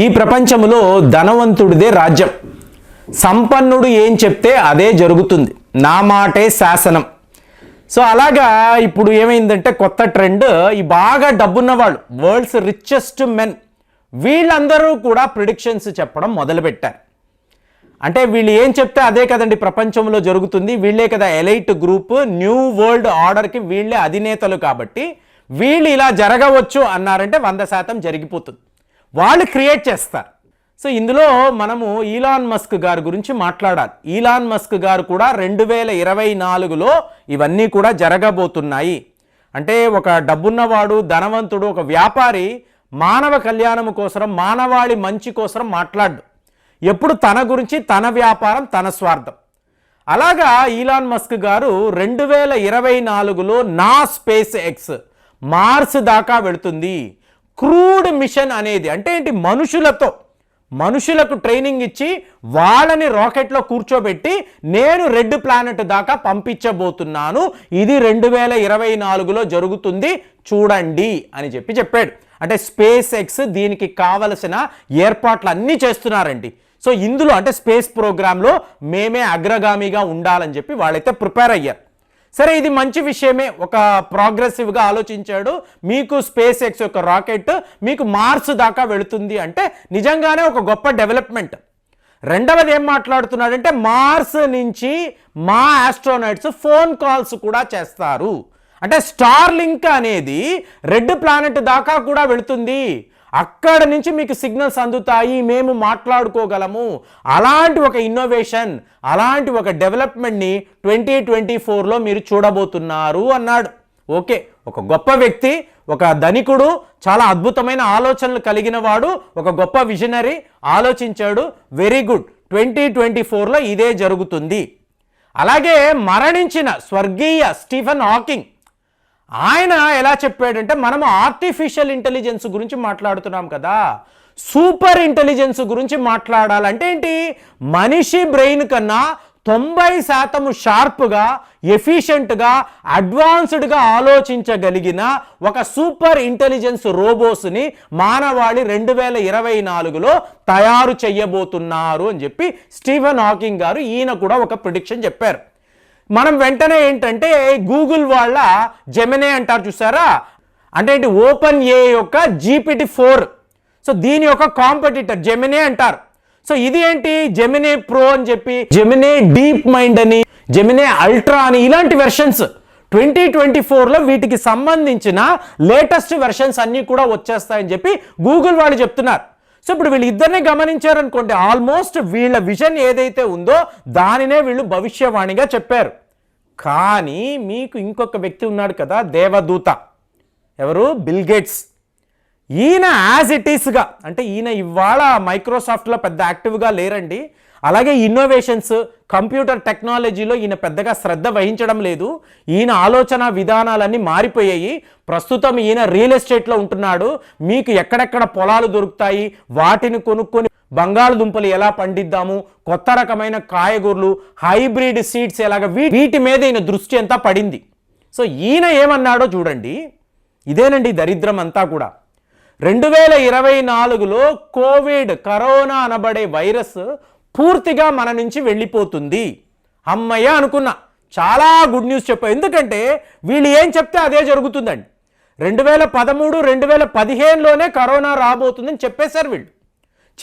ఈ ప్రపంచంలో ధనవంతుడిదే రాజ్యం. సంపన్నుడు ఏం చెప్తే అదే జరుగుతుంది. నా మాటే శాసనం. సో అలాగా ఇప్పుడు ఏమైందంటే కొత్త ట్రెండ్ ఈ బాగా డబ్బున్న వాళ్ళు వరల్డ్స్ రిచెస్ట్ మెన్ వీళ్ళందరూ కూడా ప్రిడిక్షన్స్ చెప్పడం మొదలుపెట్టారు. అంటే వీళ్ళు ఏం చెప్తే అదే కదండి ప్రపంచంలో జరుగుతుంది. వీళ్ళే కదా ఎలైట్ గ్రూప్ న్యూ వరల్డ్ ఆర్డర్కి వీళ్ళే అధినేతలు కాబట్టి వీళ్ళు ఇలా జరగవచ్చు అన్నారంటే వంద శాతం జరిగిపోతుంది. వాళ్ళు క్రియేట్ చేస్తారు. సో ఇందులో మనము ఈలాన్ మస్క్ గారి గురించి మాట్లాడాలి. ఈలాన్ మస్క్ గారు కూడా రెండు వేల ఇరవై నాలుగులో ఇవన్నీ కూడా జరగబోతున్నాయి. అంటే ఒక డబ్బున్నవాడు ధనవంతుడు ఒక వ్యాపారి మానవ కళ్యాణం కోసం మానవాళి మంచి కోసం మాట్లాడు. ఎప్పుడు తన గురించి తన వ్యాపారం తన స్వార్థం. అలాగా ఈలాన్ మస్క్ గారు రెండు వేల ఇరవై నాలుగులో నా స్పేస్ ఎక్స్ మార్స్ దాకా వెళుతుంది. క్రూడ్ మిషన్ అనేది అంటే ఏంటి? మనుషులతో మనుషులకు ట్రైనింగ్ ఇచ్చి వాళ్ళని రాకెట్లో కూర్చోబెట్టి నేను రెడ్ ప్లానెట్ దాకా పంపించబోతున్నాను. ఇది రెండు వేల ఇరవై నాలుగులో జరుగుతుంది. చూడండి అని చెప్పి చెప్పాడు. అంటే స్పేస్ ఎక్స్ దీనికి కావలసిన ఏర్పాట్లు అన్నీ చేస్తున్నారండి. సో ఇందులో అంటే స్పేస్ ప్రోగ్రాంలో మేమే అగ్రగామిగా ఉండాలని చెప్పి వాళ్ళైతే ప్రిపేర్ అయ్యారు. సరే ఇది మంచి విషయమే. ఒక ప్రోగ్రెసివ్గా ఆలోచించాడు. మీకు స్పేస్ ఎక్స్ యొక్క రాకెట్ మీకు మార్స్ దాకా వెళుతుంది అంటే నిజంగానే ఒక గొప్ప డెవలప్మెంట్ రెండవది ఏం మాట్లాడుతున్నాడంటే మార్స్ నుంచి మా ఆస్ట్రోనైట్స్ ఫోన్ కాల్స్ కూడా చేస్తారు. అంటే స్టార్ లింక్ అనేది రెడ్ ప్లానెట్ దాకా కూడా వెళుతుంది. అక్కడ నుంచి మీకు సిగ్నల్స్ అందుతాయి మేము మాట్లాడుకోగలము. అలాంటి ఒక ఇన్నోవేషన్ అలాంటి ఒక డెవలప్మెంట్ని ట్వంటీ ట్వంటీ ఫోర్లో మీరు చూడబోతున్నారు అన్నాడు. ఓకే ఒక గొప్ప వ్యక్తి ఒక ధనికుడు చాలా అద్భుతమైన ఆలోచనలు కలిగిన వాడు ఒక గొప్ప విజనరీ ఆలోచించాడు. వెరీ గుడ్ ట్వంటీ ట్వంటీ ఫోర్లో ఇదే జరుగుతుంది. అలాగే మరణించిన స్వర్గీయ స్టీఫెన్ హాకింగ్ ఆయన ఎలా చెప్పాడంటే మనం ఆర్టిఫిషియల్ ఇంటెలిజెన్స్ గురించి మాట్లాడుతున్నాం కదా. సూపర్ ఇంటెలిజెన్స్ గురించి మాట్లాడాలంటే ఏంటి? మనిషి బ్రెయిన్ కన్నా తొంభై శాతం షార్ప్గా ఎఫిషియెంట్గా అడ్వాన్స్డ్గా ఆలోచించగలిగిన ఒక సూపర్ ఇంటెలిజెన్స్ రోబోస్ని మానవాళి రెండు వేల ఇరవై నాలుగులో తయారు చేయబోతున్నారు అని చెప్పి స్టీఫెన్ హాకింగ్ గారు ఈయన కూడా ఒక ప్రిడిక్షన్ చెప్పారు. మనం వెంటనే ఏంటంటే గూగుల్ వాళ్ళ జెమినే అంటారు చూసారా? అంటే ఏంటి? ఓపెన్ ఏ యొక్క జీపీటీ ఫోర్ సో దీని యొక్క కాంపిటీటర్ జెమినే అంటారు. సో ఇది ఏంటి? జెమినే ప్రో అని చెప్పి జెమినే డీప్ మైండ్ అని జెమినే అల్ట్రా అని ఇలాంటి వెర్షన్స్ ట్వంటీ ట్వంటీ ఫోర్లో వీటికి సంబంధించిన లేటెస్ట్ వెర్షన్స్ అన్నీ కూడా వచ్చేస్తాయని చెప్పి గూగుల్ వాళ్ళు చెప్తున్నారు. సో ఇప్పుడు వీళ్ళు ఇద్దరిని గమనించారనుకోండి ఆల్మోస్ట్ వీళ్ళ విజన్ ఏదైతే ఉందో దానినే వీళ్ళు భవిష్యవాణిగా చెప్పారు. కానీ మీకు ఇంకొక వ్యక్తి ఉన్నాడు కదా దేవదూత. ఎవరు? బిల్గేట్స్ ఈయన యాజ్ ఇట్ ఈస్గా అంటే ఈయన ఇవాళ మైక్రోసాఫ్ట్లో పెద్ద యాక్టివ్గా లేరండి. అలాగే ఇన్నోవేషన్స్ కంప్యూటర్ టెక్నాలజీలో ఈయన పెద్దగా శ్రద్ధ వహించడం లేదు. ఈయన ఆలోచన విధానాలన్నీ మారిపోయాయి. ప్రస్తుతం ఈయన రియల్ ఎస్టేట్లో ఉంటున్నాడు. మీకు ఎక్కడెక్కడ పొలాలు దొరుకుతాయి? వాటిని కొనుక్కొని బంగాళదుంపలు ఎలా పండిద్దాము? కొత్త రకమైన కాయగూరలు హైబ్రిడ్ సీడ్స్ ఎలాగ? వీ- వీటి మీద ఈయన దృష్టి అంతా పడింది. సో ఈయన ఏమన్నాడో చూడండి. ఇదేనండి దరిద్రం అంతా కూడా. రెండు వేల ఇరవై నాలుగులో కోవిడ్ కరోనా అనబడే వైరస్ పూర్తిగా మన నుంచి వెళ్ళిపోతుంది. అమ్మయ్య అనుకున్నా. చాలా గుడ్ న్యూస్ చెప్పా ఎందుకంటే వీళ్ళు ఏం చెప్తే అదే జరుగుతుందండి. రెండు వేల పదమూడు రెండు వేల పదిహేనులోనే కరోనా రాబోతుందని చెప్పేశారు వీళ్ళు.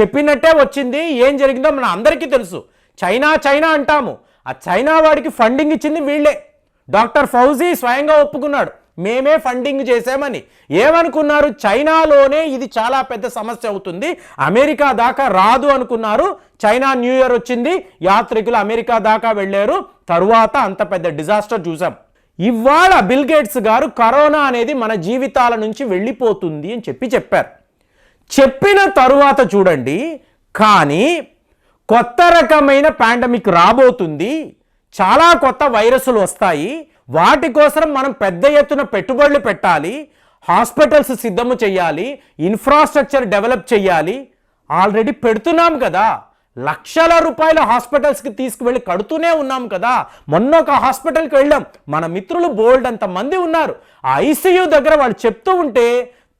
చెప్పినట్టే వచ్చింది. ఏం జరిగిందో మన అందరికీ తెలుసు. చైనా చైనా అంటాము. ఆ చైనా వాడికి ఫండింగ్ ఇచ్చింది వీళ్ళే. డాక్టర్ ఫౌజీ స్వయంగా ఒప్పుకున్నాడు. మేమే ఫండింగ్ చేశామని. ఏమనుకున్నారు? చైనాలోనే ఇది చాలా పెద్ద సమస్య అవుతుంది. అమెరికా దాకా రాదు అనుకున్నారు. చైనా న్యూ ఇయర్ వచ్చింది. యాత్రికులు అమెరికా దాకా వెళ్ళారు. తరువాత అంత పెద్ద డిజాస్టర్ చూసాం ఇవాళ బిల్ గేట్స్ గారు కరోనా అనేది మన జీవితాల నుంచి వెళ్ళిపోతుంది అని చెప్పి చెప్పారు. చెప్పిన తరువాత చూడండి. కానీ కొత్త రకమైన పాండమిక్ రాబోతుంది. చాలా కొత్త వైరస్లు వస్తాయి. వాటి కోసం మనం పెద్ద ఎత్తున పెట్టుబడులు పెట్టాలి హాస్పిటల్స్ సిద్ధము చేయాలి ఇన్ఫ్రాస్ట్రక్చర్ డెవలప్ చేయాలి ఆల్రెడీ పెడుతున్నాం కదా. లక్షల రూపాయల హాస్పిటల్స్కి తీసుకువెళ్ళి కడుతూనే ఉన్నాం కదా. మొన్న ఒక హాస్పిటల్కి వెళ్ళాం. మన మిత్రులు బోల్డ్ అంత మంది ఉన్నారు. ఆ ఐసీయూ దగ్గర వాళ్ళు చెప్తూ ఉంటే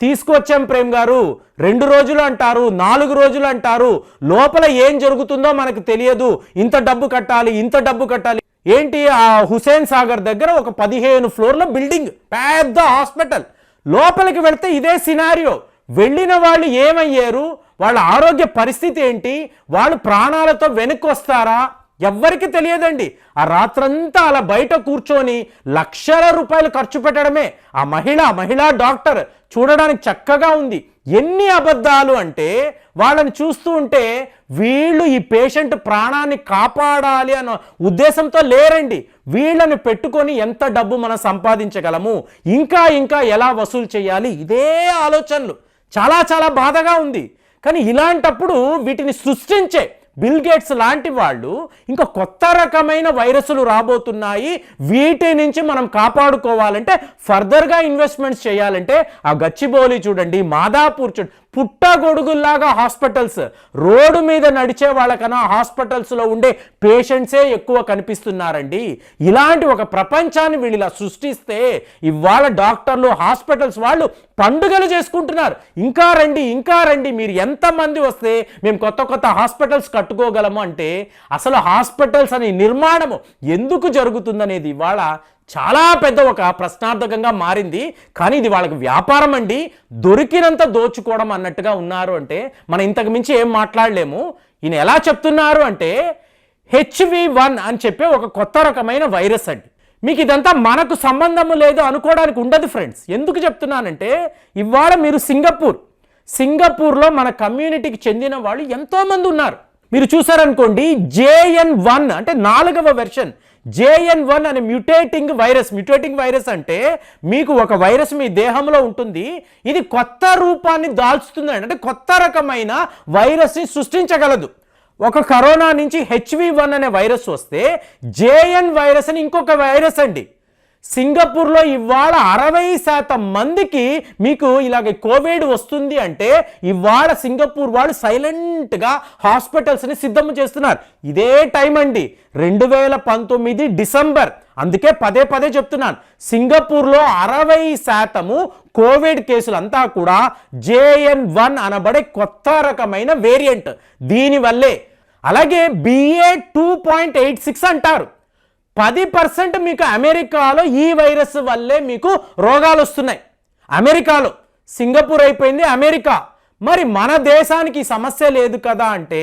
తీసుకొచ్చాం ప్రేమ్ గారు. రెండు రోజులు అంటారు నాలుగు రోజులు అంటారు. లోపల ఏం జరుగుతుందో మనకు తెలియదు. ఇంత డబ్బు కట్టాలి ఇంత డబ్బు కట్టాలి ఏంటి? ఆ హుసేన్ సాగర్ దగ్గర ఒక పదిహేను ఫ్లోర్ల బిల్డింగ్. పెద్ద హాస్పిటల్. లోపలికి వెళ్తే ఇదే సినారియో. వెళ్ళిన వాళ్ళు ఏమయ్యారు? వాళ్ళ ఆరోగ్య పరిస్థితి ఏంటి? వాళ్ళు ప్రాణాలతో వెనక్కి వస్తారా ఎవ్వరికి తెలియదండి. ఆ రాత్రంతా అలా బయట కూర్చొని లక్షల రూపాయలు ఖర్చు పెట్టడమే. ఆ మహిళ మహిళా డాక్టర్ చూడడానికి చక్కగా ఉంది. ఎన్ని అబద్ధాలు అంటే వాళ్ళని చూస్తూ ఉంటే వీళ్ళు ఈ పేషెంట్ ప్రాణాన్ని కాపాడాలి అన్న ఉద్దేశంతో లేరండి. వీళ్ళని పెట్టుకొని ఎంత డబ్బు మనం సంపాదించగలము? ఇంకా ఇంకా ఎలా వసూలు చేయాలి? ఇదే ఆలోచనలు. చాలా చాలా బాధగా ఉంది. కానీ ఇలాంటప్పుడు వీటిని సృష్టించే బిల్ గేట్స్ లాంటి వాళ్ళు ఇంకా కొత్త రకమైన వైరస్లు రాబోతున్నాయి. వీటి నుంచి మనం కాపాడుకోవాలంటే ఫర్దర్గా ఇన్వెస్ట్మెంట్స్ చేయాలంటే ఆ గచ్చిబౌలి చూడండి మాదాపూర్ చూడండి. పుట్టగొడుగుల్లాగా హాస్పిటల్స్. రోడ్డు మీద నడిచే వాళ్ళకన్నా హాస్పిటల్స్లో ఉండే పేషెంట్సే ఎక్కువ కనిపిస్తున్నారండి. ఇలాంటి ఒక ప్రపంచాన్ని వీళ్ళు ఇలా సృష్టిస్తే ఇవాళ డాక్టర్లు హాస్పిటల్స్ వాళ్ళు పండుగలు చేసుకుంటున్నారు. ఇంకా రండి ఇంకా రండి మీరు ఎంతమంది వస్తే మేము కొత్త కొత్త హాస్పిటల్స్ కట్టుకోగలము అంటే అసలు హాస్పిటల్స్ అనే నిర్మాణము ఎందుకు జరుగుతుందనేది ఇవాళ చాలా పెద్ద ఒక ప్రశ్నార్థకంగా మారింది. కానీ ఇది వాళ్ళకి వ్యాపారం అండి. దొరికినంత దోచుకోవడం అన్నట్టుగా ఉన్నారు అంటే మనం ఇంతకు మించి ఏం మాట్లాడలేము. ఈయన ఎలా చెప్తున్నారు అంటే హెచ్వి వన్ అని చెప్పే ఒక కొత్త రకమైన వైరస్ అండి. మీకు ఇదంతా మనకు సంబంధము లేదు అనుకోవడానికి ఉండదు ఫ్రెండ్స్. ఎందుకు చెప్తున్నానంటే ఇవాళ మీరు సింగపూర్ సింగపూర్లో మన కమ్యూనిటీకి చెందిన వాళ్ళు ఎంతోమంది ఉన్నారు. మీరు చూసారనుకోండి జేఎన్ వన్ అంటే నాలుగవ వెర్షన్ జేఎన్ వన్ అనే మ్యుటేటింగ్ వైరస్ మ్యుటేటింగ్ వైరస్ అంటే మీకు ఒక వైరస్ మీ దేహంలో ఉంటుంది. ఇది కొత్త రూపాన్ని దాల్చుతుంది అంటే కొత్త రకమైన వైరస్ని సృష్టించగలదు. ఒక కరోనా నుంచి హెచ్వి వన్ అనే వైరస్ వస్తే జేఎన్ వైరస్ అని ఇంకొక వైరస్ అండి. సింగపూర్లో ఇవాళ అరవై శాతం మందికి మీకు ఇలాగ కోవిడ్ వస్తుంది అంటే ఇవాళ సింగపూర్ వాళ్ళు సైలెంట్గా హాస్పిటల్స్ని సిద్ధం చేస్తున్నారు. ఇదే టైం అండి. రెండు వేల పంతొమ్మిది డిసెంబర్. అందుకే పదే పదే చెప్తున్నాను. సింగపూర్లో అరవై శాతము కోవిడ్ కేసులంతా కూడా జేఎన్ వన్ అనబడే కొత్త రకమైన వేరియంట్. దీనివల్లే. అలాగే BA two point eight six అంటారు. పది పర్సెంట్ మీకు అమెరికాలో ఈ వైరస్ వల్లే మీకు రోగాలు వస్తున్నాయి అమెరికాలో సింగపూర్ అయిపోయింది అమెరికా. మరి మన దేశానికి సమస్య లేదు కదా అంటే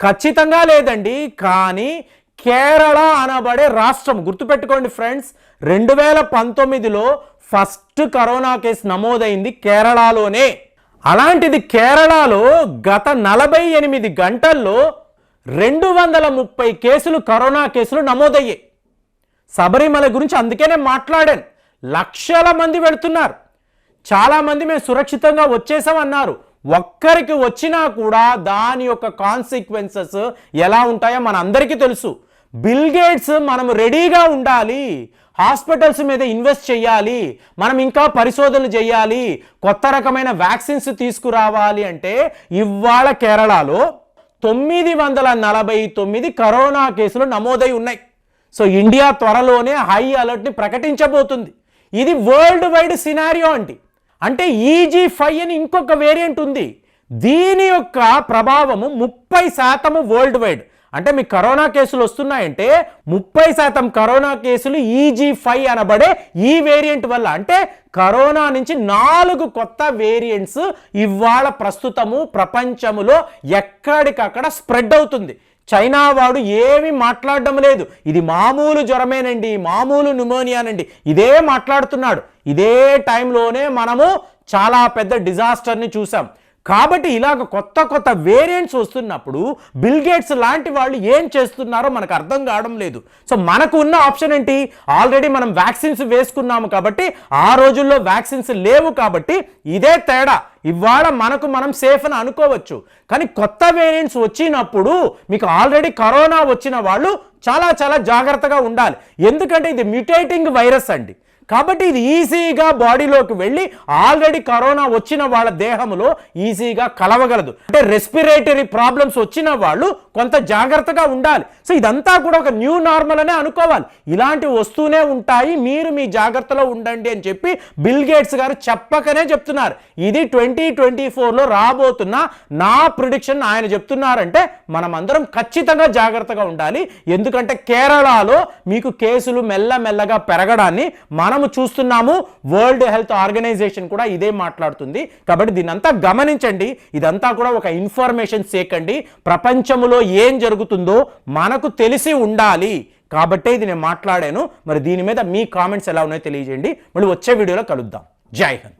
ఖచ్చితంగా లేదండి. కానీ కేరళ అనబడే రాష్ట్రం గుర్తుపెట్టుకోండి ఫ్రెండ్స్ రెండు వేల పంతొమ్మిదిలో ఫస్ట్ కరోనా కేసు నమోదైంది కేరళలోనే. అలాంటిది కేరళలో గత నలభై ఎనిమిది గంటల్లో రెండు వందల ముప్పై కేసులు కరోనా కేసులు నమోదయ్యాయి. శబరిమల గురించి అందుకే నేను మాట్లాడాను. లక్షల మంది వెళుతున్నారు. చాలామంది మేము సురక్షితంగా వచ్చేసామన్నారు. ఒక్కరికి వచ్చినా కూడా దాని యొక్క కాన్సిక్వెన్సెస్ ఎలా ఉంటాయో మన అందరికీ తెలుసు. బిల్ గేట్స్ మనం రెడీగా ఉండాలి. హాస్పిటల్స్ మీద ఇన్వెస్ట్ చేయాలి. మనం ఇంకా పరిశోధనలు చేయాలి. కొత్త రకమైన వ్యాక్సిన్స్ తీసుకురావాలి అంటే ఇవాళ కేరళలో తొమ్మిది వందల నలభై తొమ్మిది కరోనా కేసులు నమోదై ఉన్నాయి. సో ఇండియా త్వరలోనే హై అలర్ట్ని ప్రకటించబోతుంది. ఇది వరల్డ్ వైడ్ సినారియో అండి. అంటే ఈజీ ఫైవ్ అని ఇంకొక వేరియంట్ ఉంది. దీని యొక్క ప్రభావము ముప్పై శాతము వరల్డ్ వైడ్ అంటే మీకు కరోనా కేసులు వస్తున్నాయంటే ముప్పై శాతం కరోనా కేసులు ఈజీ ఫైవ్ అనబడే ఈ వేరియంట్ వల్ల. అంటే కరోనా నుంచి నాలుగు కొత్త వేరియంట్స్ ఇవాళ ప్రస్తుతము ప్రపంచములో ఎక్కడికక్కడ స్ప్రెడ్ అవుతుంది. చైనా వాడు ఏమీ మాట్లాడడం లేదు. ఇది మామూలు జ్వరమేనండి మామూలు న్యూమోనియానండి. ఇదే మాట్లాడుతున్నాడు. ఇదే టైంలోనే మనము చాలా పెద్ద డిజాస్టర్ని చూసాం. కాబట్టి ఇలాగ కొత్త కొత్త వేరియంట్స్ వస్తున్నప్పుడు బిల్ గేట్స్ లాంటి వాళ్ళు ఏం చేస్తున్నారో మనకు అర్థం కావడం లేదు. సో మనకు ఉన్న ఆప్షన్ ఏంటి? ఆల్రెడీ మనం వ్యాక్సిన్స్ వేసుకున్నాము కాబట్టి ఆ రోజుల్లో వ్యాక్సిన్స్ లేవు కాబట్టి ఇదే తేడా. ఇవాళ మనకు మనం సేఫ్ అని అనుకోవచ్చు. కానీ కొత్త వేరియంట్స్ వచ్చినప్పుడు మీకు ఆల్రెడీ కరోనా వచ్చిన వాళ్ళు చాలా చాలా జాగ్రత్తగా ఉండాలి. ఎందుకంటే ఇది మ్యూటేటింగ్ వైరస్ అండి. కాబట్టి ఇది ఈజీగా బాడీలోకి వెళ్ళి ఆల్రెడీ కరోనా వచ్చిన వాళ్ళ దేహంలో ఈజీగా కలవగలదు. అంటే రెస్పిరేటరీ ప్రాబ్లమ్స్ వచ్చిన వాళ్ళు కొంత జాగ్రత్తగా ఉండాలి. సో ఇదంతా కూడా ఒక న్యూ నార్మల్ అనే అనుకోవాలి. ఇలాంటివి వస్తూనే ఉంటాయి. మీరు మీ జాగ్రత్తలో ఉండండి అని చెప్పి బిల్ గేట్స్ గారు చెప్పకనే చెప్తున్నారు. ఇది ట్వంటీ ట్వంటీ ఫోర్లో రాబోతున్న నా ప్రిడిక్షన్ ఆయన చెప్తున్నారంటే మనం అందరం ఖచ్చితంగా జాగ్రత్తగా ఉండాలి. ఎందుకంటే కేరళలో మీకు కేసులు మెల్లమెల్లగా పెరగడాన్ని మనం మనము చూస్తున్నాము వరల్డ్ హెల్త్ ఆర్గనైజేషన్ కూడా ఇదే మాట్లాడుతుంది. కాబట్టి దీనంతా గమనించండి. ఇదంతా కూడా ఒక ఇన్ఫర్మేషన్ సేకండి. ప్రపంచంలో ఏం జరుగుతుందో మనకు తెలిసి ఉండాలి. కాబట్టే ఇది నేను మాట్లాడాను. మరి దీని మీద మీ కామెంట్స్ ఎలా ఉన్నాయో తెలియజేయండి. మళ్ళీ వచ్చే వీడియోలో కలుద్దాం. జై హింద్.